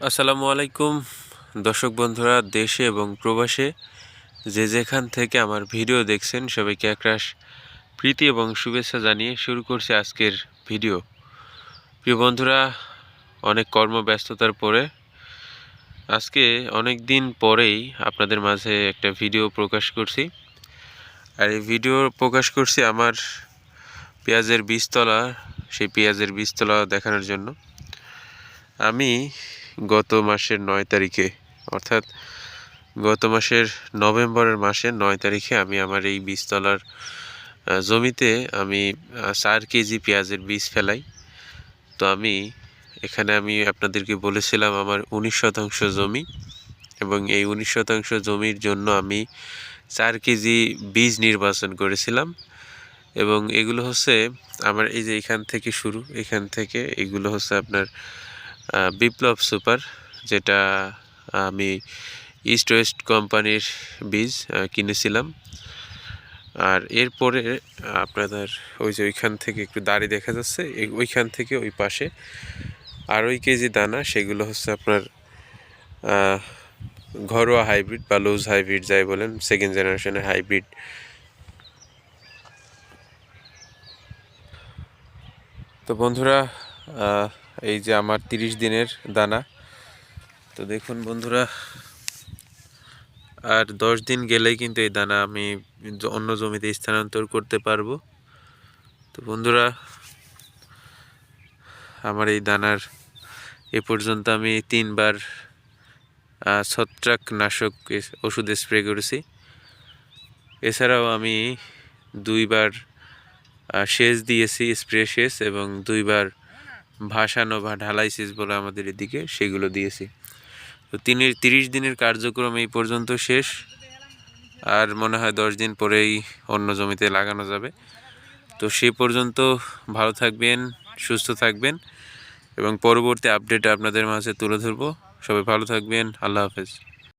আসসালামু আলাইকুম, দর্শক বন্ধুরা, দেশে এবং প্রবাসে যে যেখান থেকে আমার ভিডিও দেখছেন, সবাইকে একরাশ প্রীতি এবং শুভেচ্ছা জানিয়ে শুরু করছি আজকের ভিডিও। প্রিয় বন্ধুরা, অনেক কর্মব্যস্ততার পরে আজকে অনেক দিন পরেই আপনাদের মাঝে একটা ভিডিও প্রকাশ করছি। আর এই ভিডিও প্রকাশ করছি আমার পেঁয়াজের বীজতলা, সেই পেঁয়াজের বীজতলা দেখানোর জন্য। আমি গত মাসের নয় তারিখে, অর্থাৎ গত মাসের নভেম্বরের মাসের নয় তারিখে আমি আমার এই বীজতলার জমিতে আমি চার কেজি পেঁয়াজের বীজ ফেলাই। তো আমি, এখানে আমি আপনাদেরকে বলেছিলাম আমার উনিশ শতাংশ জমি এবং এই উনিশ শতাংশ জমির জন্য আমি চার কেজি বীজ নির্বাচন করেছিলাম এবং এগুলো হচ্ছে আমার এই যে এখান থেকে শুরু, এখান থেকে এগুলো হচ্ছে আপনার বিপ্লব সুপার, যেটা আমি ইস্ট ওয়েস্ট কোম্পানির বীজ কিনেছিলাম। আর এরপরে আপনাদের ওই যে ওইখান থেকে একটু দাড়ি দেখা যাচ্ছে ওইখান থেকে ওই পাশে আড়াই কেজি দানা, সেগুলো হচ্ছে আপনার ঘরোয়া হাইব্রিড বা লুজ হাইব্রিড যাই বলেন সেকেন্ড জেনারেশনের হাইব্রিড। তো বন্ধুরা এই যে আমার তিরিশ দিনের দানা। তো দেখুন বন্ধুরা আর দশ দিন গেলেই কিন্তু এই দানা আমি অন্য জমিতে স্থানান্তর করতে পারব। তো বন্ধুরা আমার এই দানার এ পর্যন্ত আমি তিনবার আহ, ছত্রাক নাশক ওষুধ স্প্রে করেছি। এছাড়াও আমি দুইবার সেচ দিয়েছি স্প্রে সেচ এবং দুইবার ভাসানো বা ঢালাই বলে আমাদের এদিকে সেগুলো দিয়েছি। তো তিনি তিরিশ দিনের কার্যক্রম এই পর্যন্ত শেষ। আর মনে হয় দশ দিন পরেই অন্য জমিতে লাগানো যাবে। তো সে পর্যন্ত ভালো থাকবেন, সুস্থ থাকবেন এবং পরবর্তী আপডেট আপনাদের মাঝে তুলে ধরবো। সবাই ভালো থাকবেন, আল্লাহ হাফেজ।